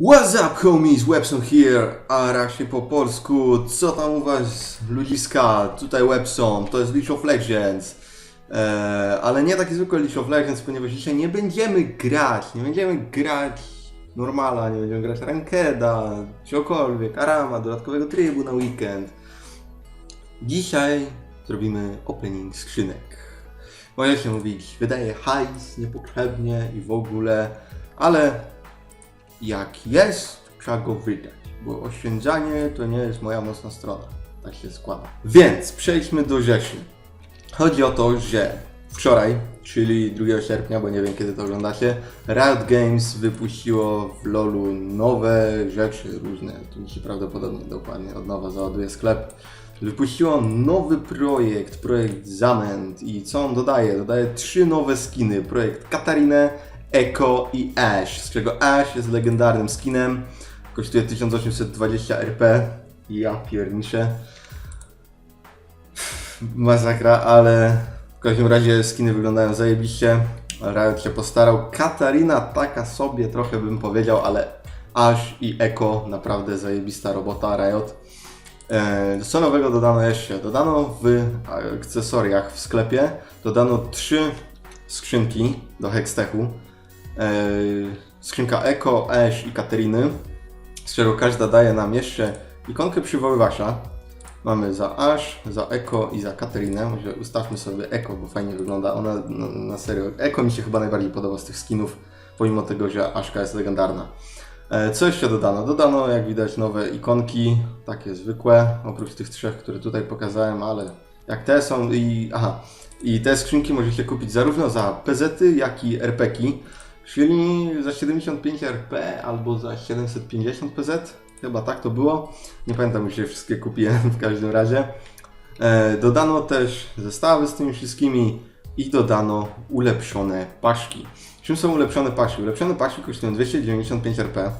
What's up homies, Webson here, a raczej po polsku, co tam u was ludziska, tutaj Webson, to jest League of Legends, eee, ale nie taki zwykły League of Legends, ponieważ dzisiaj nie będziemy grać, nie będziemy grać normala, nie będziemy grać rankeda, czegokolwiek, arama, dodatkowego trybu na weekend. Dzisiaj zrobimy opening skrzynek. Może się mówić, wydaje hajs niepotrzebnie i w ogóle, ale jak jest, trzeba go wydać, bo oszczędzanie to nie jest moja mocna strona. Tak się składa. Więc przejdźmy do rzeczy. Chodzi o to, że wczoraj, czyli 2 sierpnia, bo nie wiem kiedy to oglądacie, Riot Games wypuściło w LoLu nowe rzeczy różne. Tu się prawdopodobnie dokładnie od nowa załaduje sklep. Wypuściło nowy projekt, projekt Zament i co on dodaje? Dodaje trzy nowe skiny. Projekt Katarinę, Echo i Ash, z czego Ash jest legendarnym skinem. Kosztuje 1820 RP. Ja pierniczę. Masakra, ale w każdym razie skiny wyglądają zajebiście. Riot się postarał. Katarina taka sobie trochę bym powiedział, ale Ash i Echo naprawdę zajebista robota Riot. E, Co nowego dodano jeszcze? Dodano w akcesoriach w sklepie, dodano trzy skrzynki do Hextechu. E, Skrzynka Echo, Ash i Kateriny, z czego każda daje nam jeszcze ikonkę przywoływacza. Mamy za Ash, za Echo i za Katerinę. Może ustawmy sobie Echo, bo fajnie wygląda. Ona na, serio. Echo mi się chyba najbardziej podoba z tych skinów, pomimo tego, że Ashka jest legendarna. E, Co jeszcze dodano? Dodano, jak widać, nowe ikonki, takie zwykłe, oprócz tych trzech, które tutaj pokazałem, ale jak te są i... Aha, i te skrzynki możecie kupić zarówno za PZ-y, jak i RP-ki, czyli za 75 RP albo za 750 PZ, chyba tak to było. Nie pamiętam, już je wszystkie kupiłem w każdym razie. E, dodano też zestawy z tymi wszystkimi i dodano ulepszone paszki. Czym są ulepszone paszki? Ulepszone paszki kosztują 295 RP.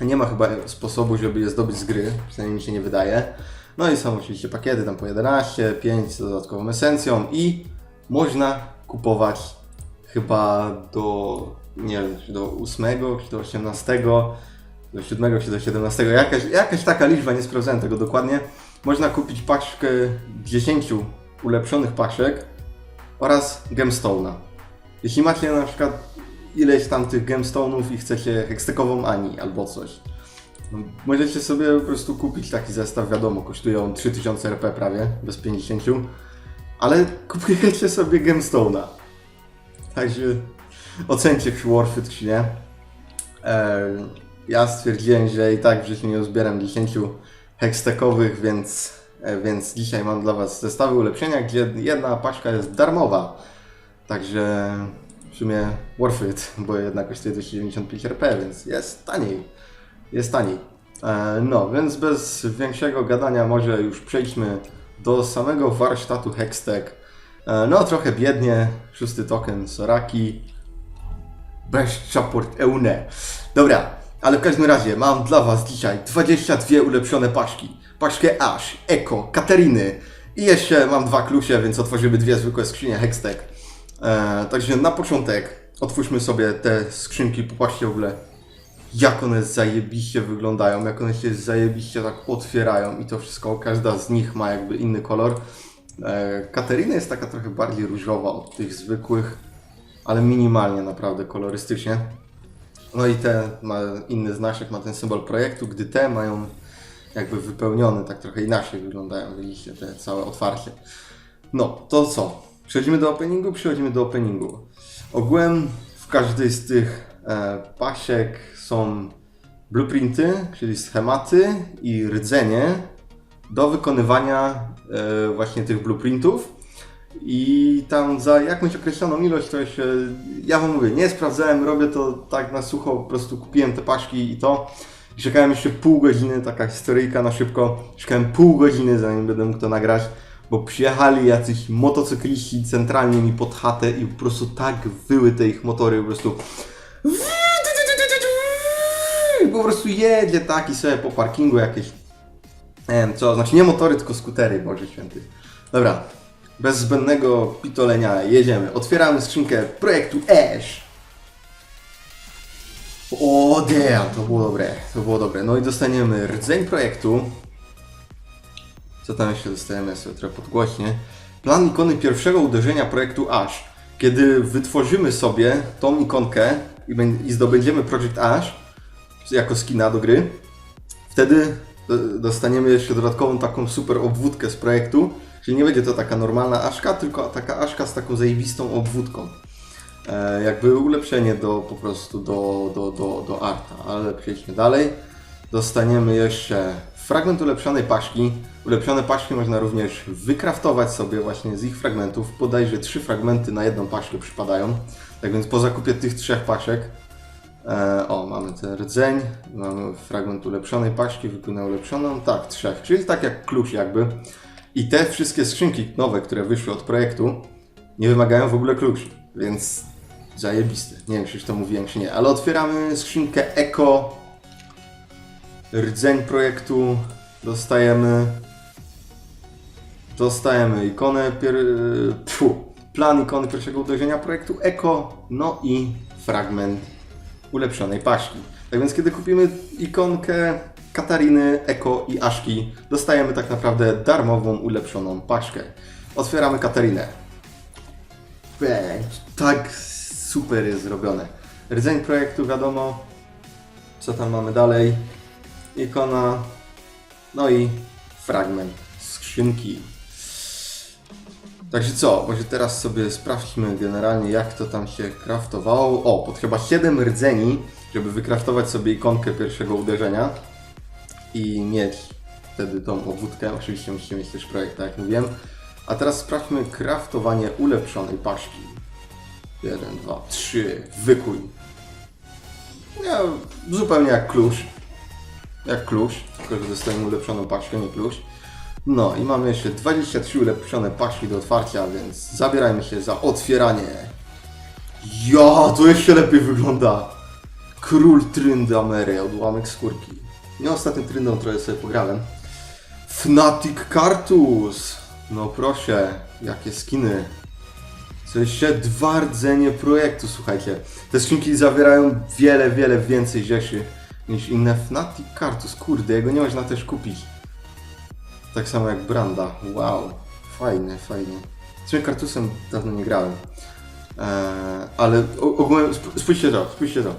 Nie ma chyba sposobu, żeby je zdobyć z gry, przynajmniej mi się nie wydaje. No i są oczywiście pakiety tam po 11, 5 z dodatkową esencją i można kupować chyba do, nie wiem, czy do 8, czy do 18, do 7 czy do 17, jakaś, jakaś taka liczba, nie sprawdzałem tego dokładnie. Można kupić paczkę 10 ulepszonych paszek oraz gemstone'a. Jeśli macie na przykład ileś tam tych gemstone'ów i chcecie hextekową Ani albo coś, możecie sobie po prostu kupić taki zestaw, wiadomo, kosztują 3000 RP prawie, bez 50, ale kupujecie sobie gemstone'a. Także ocencie, czy worth it, czy nie. Ja stwierdziłem, że i tak w życiu nie uzbieram 10 hextekowych, więc, e, więc dzisiaj mam dla Was zestawy ulepszenia, gdzie jedna paczka jest darmowa. Także w sumie worth it, bo jednak kosztuje 295 RP, więc jest taniej. Jest taniej. E, no, więc bez większego gadania może już przejdźmy do samego warsztatu Hextech. E, no, trochę biednie. Szósty token Soraki. Best support EUNE. Dobra, ale w każdym razie mam dla Was dzisiaj 22 ulepszone paszki. Paszkę Ash, Echo, Kateriny i jeszcze mam dwa klucze, więc otworzymy dwie zwykłe skrzynie Hextech. E, także na początek otwórzmy sobie te skrzynki, popatrzcie w ogóle jak one zajebiście wyglądają, jak one się zajebiście tak otwierają i to wszystko, każda z nich ma jakby inny kolor. E, Katerina jest taka trochę bardziej różowa od tych zwykłych, ale minimalnie naprawdę kolorystycznie. No i te ma inny znaczek, ma ten symbol projektu, gdy te mają jakby wypełnione, tak trochę inaczej wyglądają, widzicie, te całe otwarcie. No, to co? Przechodzimy do openingu? Przechodzimy do openingu. Ogółem w każdej z tych e, pasiek są blueprinty, czyli schematy i rdzenie do wykonywania e, właśnie tych blueprintów. I tam za jakąś określoną ilość to się, ja wam mówię, nie sprawdzałem, robię to tak na sucho, po prostu kupiłem te paczki i to. I czekałem jeszcze pół godziny, taka historyjka na szybko. Czekałem pół godziny zanim będę mógł to nagrać, bo przyjechali jacyś motocykliści centralnie mi pod chatę i po prostu tak wyły te ich motory, po prostu i po prostu jedzie taki sobie po parkingu jakieś, nie wiem co, znaczy nie motory, tylko skutery, Boże Święty. Dobra, bez zbędnego pitolenia jedziemy. Otwieramy skrzynkę projektu Ash. O, damn, to było dobre, to było dobre. No i dostaniemy rdzeń projektu. Co tam jeszcze dostajemy? Ja sobie trochę podgłośnie. Plan ikony pierwszego uderzenia projektu Ash. Kiedy wytworzymy sobie tą ikonkę i, bę- i zdobędziemy Project Ash jako skina do gry, wtedy do- dostaniemy jeszcze dodatkową taką super obwódkę z projektu. Czyli nie będzie to taka normalna Ashka, tylko taka Ashka z taką zajebistą obwódką. E, jakby ulepszenie do po prostu do, do, do, do arta, ale przejdźmy dalej. Dostaniemy jeszcze fragment ulepszonej paszki. Ulepszone paszki można również wykraftować sobie właśnie z ich fragmentów. Bodajże trzy fragmenty na jedną paszkę przypadają. Tak więc po zakupie tych trzech paszek e, o, mamy ten rdzeń, mamy fragment ulepszonej paszki, wypłynę ulepszoną, tak, trzech, czyli tak jak klucz jakby. I te wszystkie skrzynki nowe, które wyszły od projektu, nie wymagają w ogóle kluczy, więc zajebiste. Nie wiem, czy już to mówiłem, czy nie, ale otwieramy skrzynkę Eko, rdzeń projektu, dostajemy, dostajemy ikonę, pier... Pfu, plan ikony pierwszego uderzenia projektu Eko, no i fragment ulepszonej paszki. Tak więc kiedy kupimy ikonkę Katariny, Eko i Aszki, dostajemy tak naprawdę darmową ulepszoną paczkę. Otwieramy Katarinę. Bang, tak super jest zrobione. Rdzeń projektu wiadomo. Co tam mamy dalej? Ikona. No i fragment skrzynki. Także co, może teraz sobie sprawdźmy generalnie jak to tam się kraftowało. O, pod chyba 7 rdzeni, żeby wykraftować sobie ikonkę pierwszego uderzenia i mieć wtedy tą obwódkę. Oczywiście musimy mieć też projekt, tak jak mówiłem. A teraz sprawdźmy kraftowanie ulepszonej paszki. 1, 2, 3, wykuj. Ja, zupełnie jak klucz. Jak klucz, tylko że dostajemy ulepszoną paczkę, nie klucz. No i mamy jeszcze 23 ulepszone paczki do otwarcia, więc zabierajmy się za otwieranie. Ja, to jeszcze lepiej wygląda. Król Tryndamery, odłamek skórki. Ja ostatnim Tryndą trochę sobie pograłem. Fnatic Cartus. No proszę, jakie skiny. Co jeszcze dwa rdzenie projektu, słuchajcie. Te skrzynki zawierają wiele, wiele więcej rzeczy niż inne Fnatic Cartus. Kurde, jego nie można też kupić. Tak samo jak Branda. Wow. Fajne, fajnie. Z tym kartusem dawno nie grałem. Eee, ale o- ogółem sp- spójrzcie to, spójrzcie to.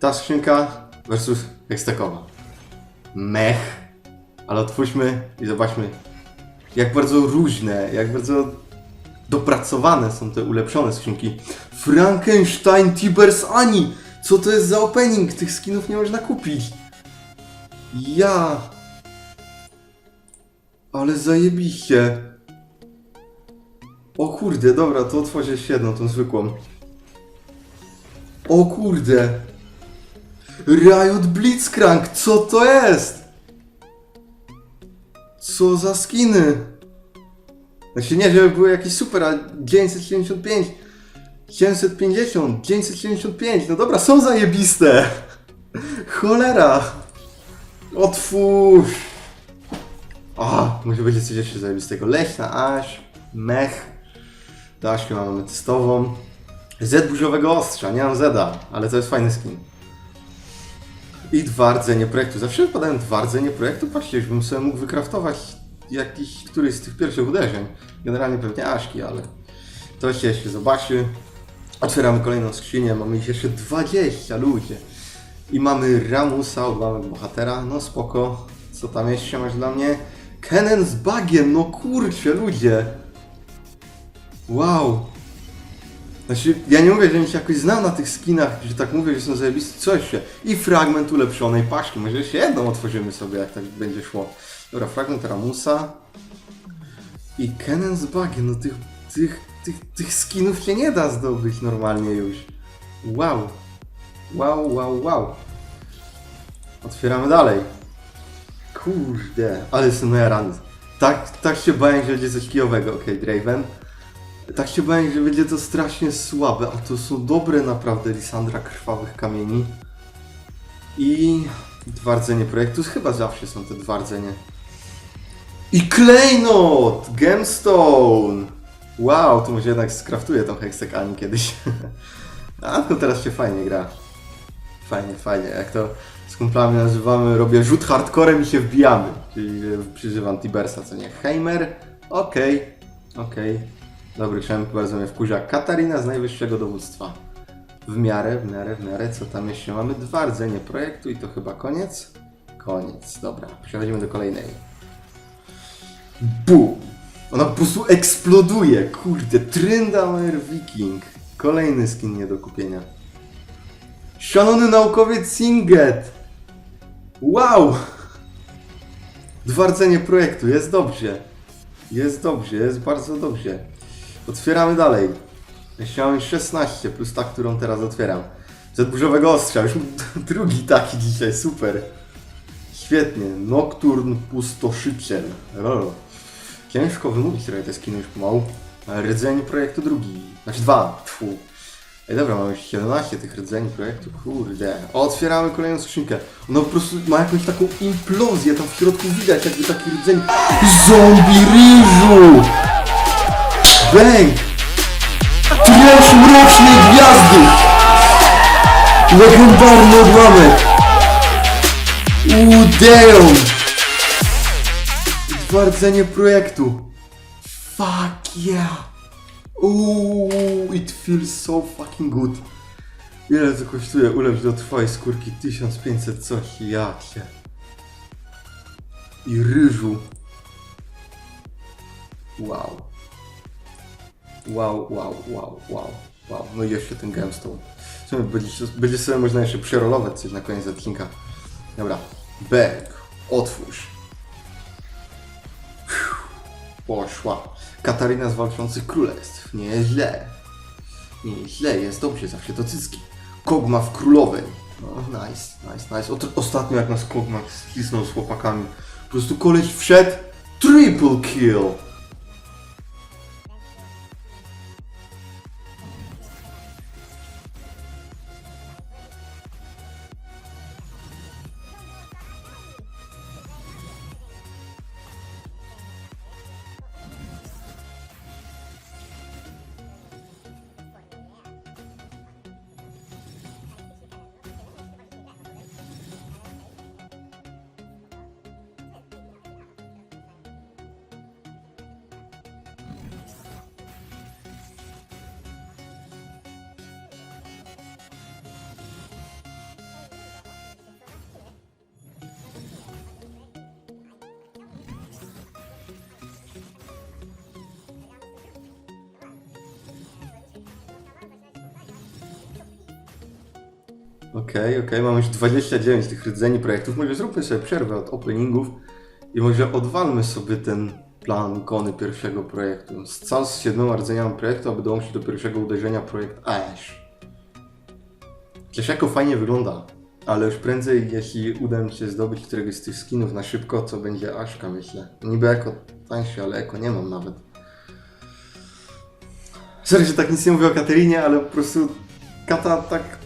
Ta skrzynka versus Hextekowa. Mech. Ale otwórzmy i zobaczmy, jak bardzo różne, jak bardzo dopracowane są te ulepszone skrzynki. Frankenstein Tibers Ani! Co to jest za opening? Tych skinów nie można kupić. Ja. Ale zajebiście. O kurde, dobra, to otworzę jeszcze jedną, tą zwykłą. O kurde. Riot Blitzcrank, co to jest? Co za skiny? Znaczy nie, żeby były jakieś super, ale 975, 750, 975, no dobra, są zajebiste. Cholera. Otwórz. O, może będzie coś jeszcze zajebistego. Leśna aż, mech. Daszkę mamy testową. Z buziowego ostrza, nie mam Zeda, ale to jest fajny skin. I dwa rdzenie projektu. Zawsze wypadają dwa rdzenie projektu. Patrzcie, bym sobie mógł wykraftować jakiś któryś z tych pierwszych uderzeń. Generalnie pewnie Aszki, ale to się jeszcze zobaczy. Otwieramy kolejną skrzynię, mamy ich jeszcze 20 ludzie. I mamy Ramusa, odłamek bohatera, no spoko. Co tam jeszcze masz dla mnie? Kenen z bagiem, no kurczę ludzie. Wow. Znaczy, ja nie mówię, że mi się jakoś znał na tych skinach, że tak mówię, że są zajebiste, co jeszcze? I fragment ulepszonej paczki, może jeszcze jedną otworzymy sobie, jak tak będzie szło. Dobra, fragment Ramusa. I Kenen z no tych, tych, tych, tych skinów się nie da zdobyć normalnie już. Wow. Wow, wow, wow. Otwieramy dalej. Kurde, ale jestem najarany. Tak, tak się bałem, że będzie coś kijowego, okej, Draven. Tak się bałem, że będzie to strasznie słabe, a to są dobre naprawdę Lisandra Krwawych Kamieni. I dwa rdzenie projektu, chyba zawsze są te dwa rdzenie. I klejnot! Gemstone! Wow, to może jednak skraftuję tą heksekani kiedyś. a, to teraz się fajnie gra. Fajnie, fajnie. Jak to z kumplami nazywamy, robię rzut hardcorem i się wbijamy. Czyli e, przyzywam Tibersa, co nie. Heimer, okej, okej. Dobry champ, bardzo mnie wkurza. Katarina z najwyższego dowództwa. W miarę, w miarę, w miarę. Co tam jeszcze mamy? Dwa rdzenie projektu i to chyba koniec? Koniec, dobra. Przechodzimy do kolejnej. Bum! Ona po prostu eksploduje, kurde. Tryndamere Viking. Kolejny skin nie do kupienia. Szalony naukowiec Singet! Wow! Dwa rdzenie projektu, jest dobrze. Jest dobrze, jest bardzo dobrze. Otwieramy dalej. Mamy 16 plus ta, którą teraz otwieram. Zadburzowego ostrza, już drugi taki dzisiaj, super. Świetnie. Nocturn Pustoszyciel. Lol. Ciężko wymówić trochę te skiny już pomału. Rdzeń projektu drugi. Znaczy dwa. Tfu. Ej, dobra, mamy już 17 tych rdzeni projektu, kurde. Otwieramy kolejną skrzynkę. Ona po prostu ma jakąś taką implozję, tam w środku widać jakby taki rdzeń zombie ryżu! Bęk! Trash mrocznej gwiazdy! Legendarny odłamek! Udeon! Dwa rdzenie projektu. Fuck yeah! Uuu, it feels so fucking good. Ile to kosztuje ulepsz do trwałej skórki? 1500 coś, jakie. I ryżu. Wow. Wow, wow, wow, wow, wow. No i jeszcze ten gemstone. Będzie, będzie sobie można jeszcze przerolować coś na koniec odcinka. Dobra. Bang. Otwórz. Poszła. Katarina z walczących królestw. Nie jest źle. Nie jest źle, jest dobrze, zawsze to cycki. Kogma w królowej. No, nice, nice, nice. Ot- ostatnio jak nas Kogma ścisnął z chłopakami. Po prostu koleś wszedł. Triple kill. Okej, okej, mamy już 29 tych rdzeni projektów. Może zróbmy sobie przerwę od openingów i może odwalmy sobie ten plan ikony pierwszego projektu. Z cał z siedmioma rdzeniami projektu, aby dołączyć do pierwszego uderzenia projekt Ash. Przecież jako fajnie wygląda, ale już prędzej, jeśli uda mi się zdobyć któregoś z tych skinów na szybko, co będzie Ashka, myślę. Niby eko tańszy, ale eko nie mam nawet. Sorry, że tak nic nie mówię o Katerinie, ale po prostu Kata tak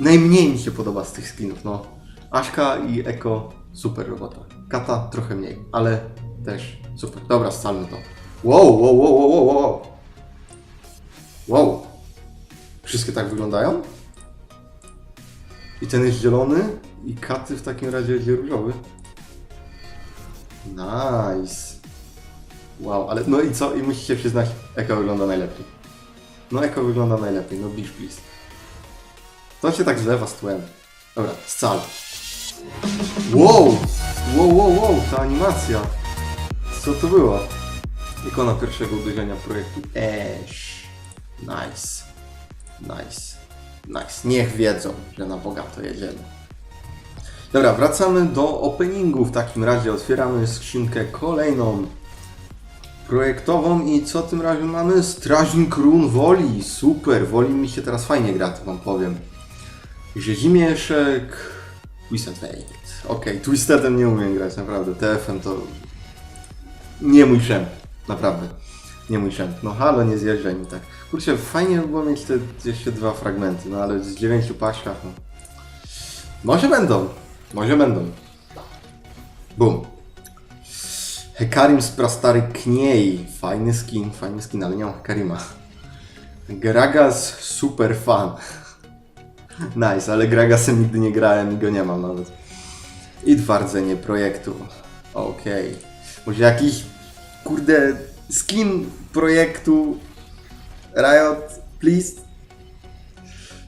Najmniej mi się podoba z tych skinów, no. Aśka i Eko, super robota. Kata trochę mniej, ale też super. Dobra, scalmy to. Wow, wow, wow, wow, wow, wow. Wow. Wszystkie tak wyglądają? I ten jest zielony i katy w takim razie jest różowy. Nice. Wow, ale no i co? I musicie przyznać, Eko wygląda najlepiej. No Eko wygląda najlepiej, no bisz, please. To się tak zlewa z tłem. Dobra, scal. Wow! Wow, wow, wow, ta animacja. Co to było? Ikona pierwszego uderzenia projektu Ash. Nice. Nice. Nice. Niech wiedzą, że na bogato jedziemy. Dobra, wracamy do openingu. W takim razie otwieramy skrzynkę kolejną projektową i co tym razem mamy? Strażnik Run Woli. Super, Woli mi się teraz fajnie gra, to wam powiem. Rzezimieszek, Twisted Fate. Okej, Twisted nie umiem grać, naprawdę. TF-em to nie mój szemp, naprawdę. Nie mój szemp. No halo, nie zjeżdżaj mi tak. Kurczę, fajnie by było mieć te jeszcze dwa fragmenty, no ale z dziewięciu paśkach, no. Może będą, może będą. Bum. Hekarim z prastary Kniej. Fajny skin, fajny skin, ale nie mam Hekarima. Gragas super fan. Nice, ale Gragasem nigdy nie grałem i go nie mam nawet. I twardzenie projektu. Okej. Może jakiś, kurde, skin projektu Riot, please?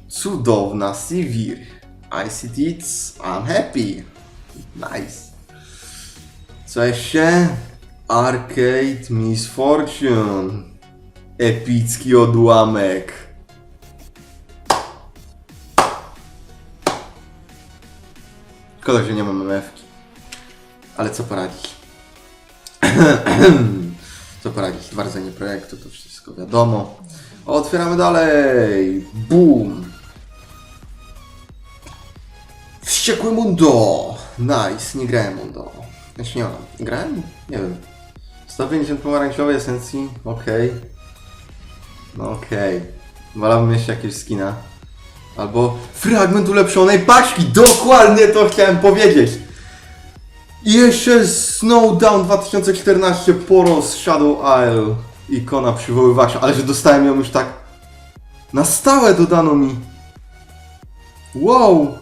Cudowna Sivir. I see tits, I'm happy. Nice. Co jeszcze? Arcade Miss Fortune. Epicki odłamek. Szkoda, że nie mam MF-ki. Ale co poradzić? co poradzić? Twardzenie projektu, to wszystko wiadomo. Otwieramy dalej. Boom. Wściekły Mundo. Nice, nie grałem Mundo. Znaczy nie mam. Grałem? Nie wiem. 150 pomarańczowej esencji, okej. No okej. Wolałbym jeszcze jakiegoś skina. Albo fragment ulepszonej paczki, dokładnie to chciałem powiedzieć. I jeszcze Snowdown 2014 Poros Shadow Isle. Ikona przywoływacza, ale że dostałem ją już tak na stałe dodano mi. Wow!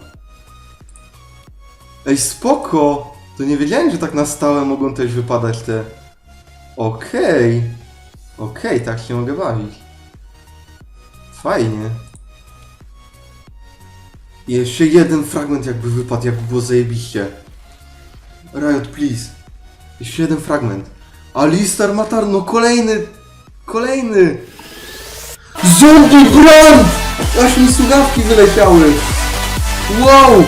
Ej, spoko! To nie wiedziałem, że tak na stałe mogą też wypadać te... Okej. Okej, tak się mogę bawić. Fajnie. Jeszcze jeden fragment jakby wypadł, jakby było zajebiście. Riot, please. Jeszcze jeden fragment. Alistar Matar, no kolejny! Kolejny! Zombie Brand! Aż mi słuchawki wyleciały! Wow!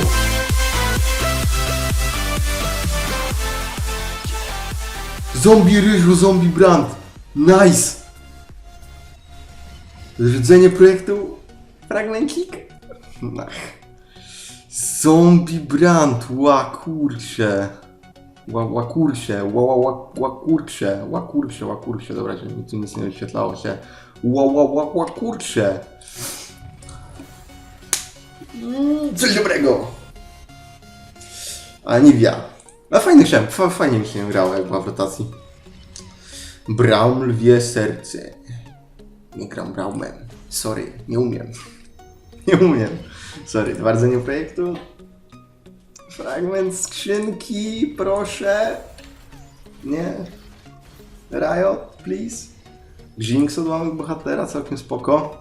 Zombie Ryżu, Zombie Brand! Nice! Rdzenie projektu Fragmencik? No. Zombie Brand, ła kurcze. Ła, ła kurcze, ła, ła, ła, ła kurcze, ła kurcze, ła kurcze. Dobra, że mi nic nie wyświetlało się. Ła, ła, ła, ła kurcze. Mm, Coś dobrego. Aniwia. A fajny chciałem, fa- fajnie mi się grało jak była w rotacji. Braum lwie serce. Nie gram Braumem. Sorry, nie umiem. Nie umiem. Sorry, twardzenie projektu. Fragment skrzynki, proszę. Nie. Riot, please. Jinx odłamek bohatera, całkiem spoko.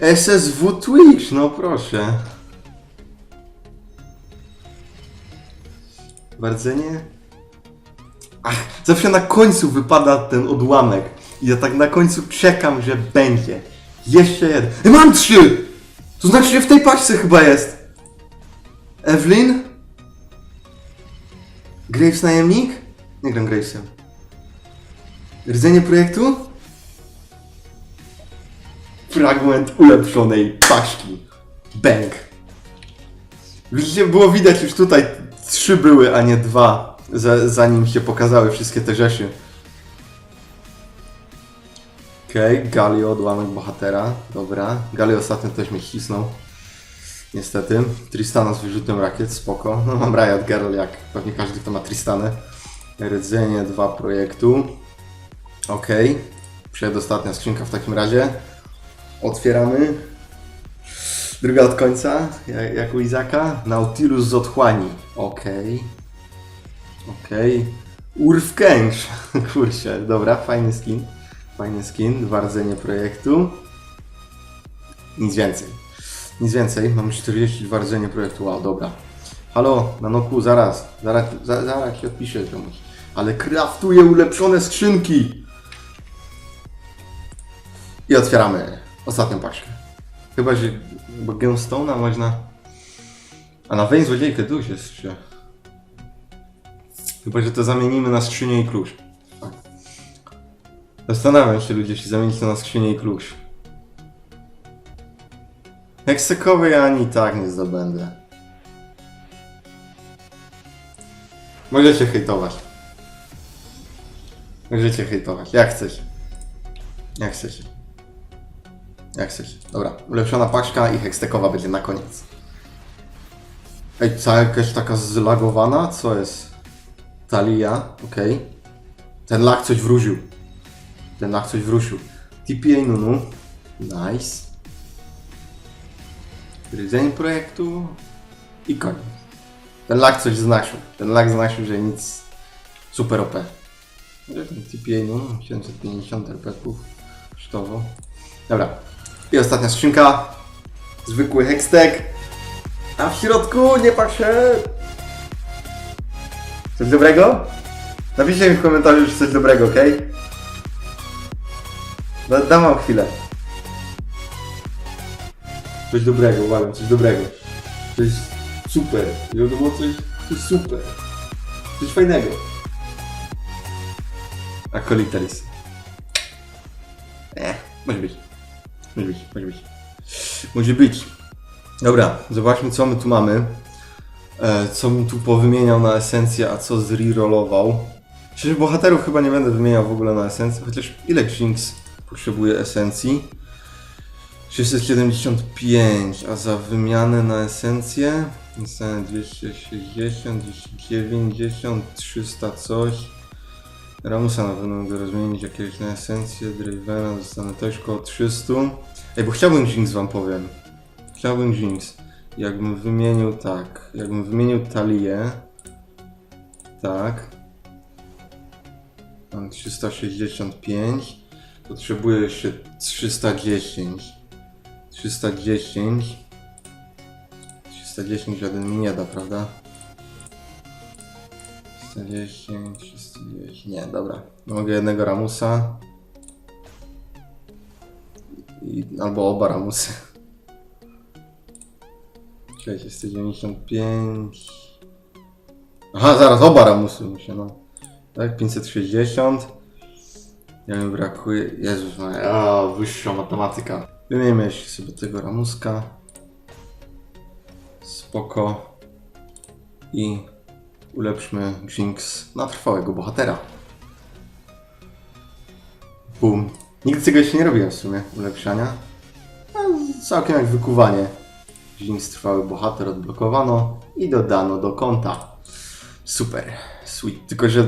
SSW Twitch, no proszę. Twardzenie. Ach, zawsze na końcu wypada ten odłamek. I ja tak na końcu czekam, że będzie. Jeszcze jeden. Ej, mam trzy! To znaczy, że w tej paczce chyba jest. Evelyn? Graves najemnik? Nie gram Gravesem. Rdzenie projektu? Fragment ulepszonej paczki. Bang. Widzicie, było widać już tutaj trzy były, a nie dwa, za, zanim się pokazały wszystkie te rzeczy. Okej, okay, Galio, odłamek bohatera, dobra. Galio ostatnio też mnie cisnął. Niestety. Tristana z wyrzutem rakiet, spoko. No mam Riot Girl, jak pewnie każdy, kto ma Tristanę. Rdzenie 2 projektu. Okay. Przedostatnia skrzynka w takim razie. Otwieramy. Druga od końca, jak, u Izaka. Nautilus z otchłani. Okej. Okej. Urwkęcz. Kurczę, dobra, fajny skin. Fajny skin, dwa rdzenie projektu. Nic więcej. Nic więcej, mam 42 rdzenie projektu, wow, dobra. Halo, na noku, zaraz, zaraz, za, zaraz się odpiszę komuś. Ale kraftuję ulepszone skrzynki! I otwieramy ostatnią paczkę. Chyba, że bo Gemstone'a można... A na Wejn złodziejkę duś jest jeszcze. Chyba, że to zamienimy na skrzynię i klucz. Zastanawiam się ludzie, czy zamienić to na skrzynię i klucz. Heksekowej ani tak nie zdobędę. Możecie hejtować. Możecie hejtować, jak chcecie. Jak chcecie. Jak chcecie. Dobra, ulepszona paczka i hekstekowa będzie na koniec. Ej, cała jakaś taka zlagowana? Co jest? Talia, okej. Ten lak coś wróżył. Ten lak coś wrócił. TPA Nunu. Nice. Rydzeń projektu i koniec. Ten lag coś znasił. Ten lag znasił, że nic super OP. Chociaż ten TPA, no, 750 RPków kosztowo. Dobra. I ostatnia skrzynka. Zwykły hextech. A w środku nie patrzę. Coś dobrego? Napiszcie mi w komentarzu, czy coś dobrego, ok? Da, dam wam chwilę. Coś dobrego, uważam, coś dobrego. Coś super. I to było coś, coś super. Coś fajnego. A Colitalis. Eh, może być. Może być, może być. Może być. Dobra, zobaczmy co my tu mamy. E, co bym tu powymieniał na esencję, a co zrerollował. Szczerze, bohaterów chyba nie będę wymieniał w ogóle na esencję, chociaż ile Jinx potrzebuje esencji? 675, a za wymianę na esencję dostanę 260, 290, 300 coś. Ramusa na pewno mogę rozmienić jakiegoś na esencję, Dravena dostanę też około 300. Ej, bo chciałbym Jinx wam powiem. Chciałbym Jinx. Jakbym wymienił tak, jakbym wymienił Talię. Tak. Mam 365. Potrzebuję jeszcze 310. 310. 310 żaden mi nie da, prawda? 310, 310. Nie, dobra. Mogę jednego Ramusa. I, albo oba Ramusy. Czekajcie, 195. Aha, zaraz oba Ramusy muszę, no. Tak, 560. Ja mi brakuje. Jezus, no, a, wyższa matematyka. Wymienimy jeszcze sobie tego Ramuska. Spoko. I ulepszmy Jinx na trwałego bohatera. Bum. Nigdy tego jeszcze nie robiłem w sumie, ulepszania. No, całkiem jak wykuwanie. Jinx trwały bohater odblokowano i dodano do konta. Super, sweet. Tylko, że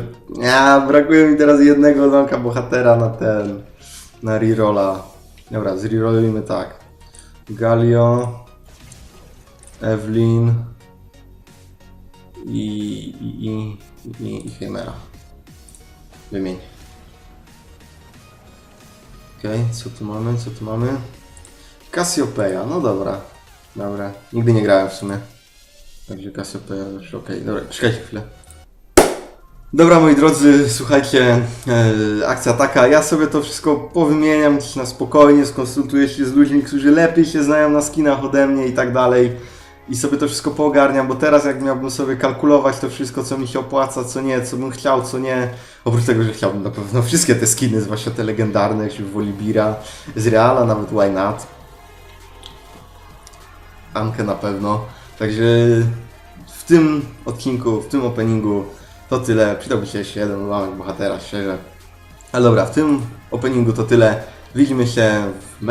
brakuje mi teraz jednego zamka bohatera na ten, na rerolla. Dobra, zrerollujmy tak. Galio, Evelyn i, i, i, i, i Chimera. Wymień. Okej, co tu mamy, co tu mamy? Cassiopeia, no dobra. Dobra, nigdy nie grałem w sumie. Także Cassiopeia okej. Dobra, czekajcie chwilę. Dobra moi drodzy, słuchajcie, e, akcja taka, ja sobie to wszystko powymieniam na spokojnie, skonsultuję się z ludźmi, którzy lepiej się znają na skinach ode mnie i tak dalej. I sobie to wszystko poogarniam, bo teraz jak miałbym sobie kalkulować to wszystko, co mi się opłaca, co nie, co bym chciał, co nie, oprócz tego, że chciałbym na pewno wszystkie te skiny, zwłaszcza te legendarne, jak się Wolibira, z Reala nawet Why Not, Ankę na pewno, także w tym odcinku, w tym openingu to tyle. Przydałby się jeszcze jeden ułamek bohatera, szczerze. Ale dobra, w tym openingu to tyle. Widzimy się w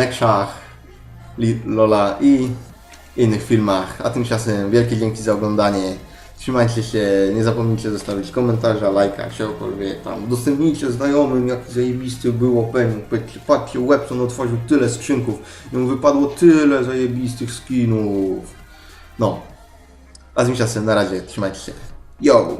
Li- Lola i innych filmach. A tymczasem wielkie dzięki za oglądanie. Trzymajcie się, nie zapomnijcie zostawić komentarza, lajka, czegokolwiek tam. Udostępnijcie znajomym, jak zajebisty był opening. Powiedzcie, patrzcie, Webson otworzył tyle skrzynków i mu wypadło tyle zajebistych skinów. No. A tymczasem na razie, trzymajcie się. Yo!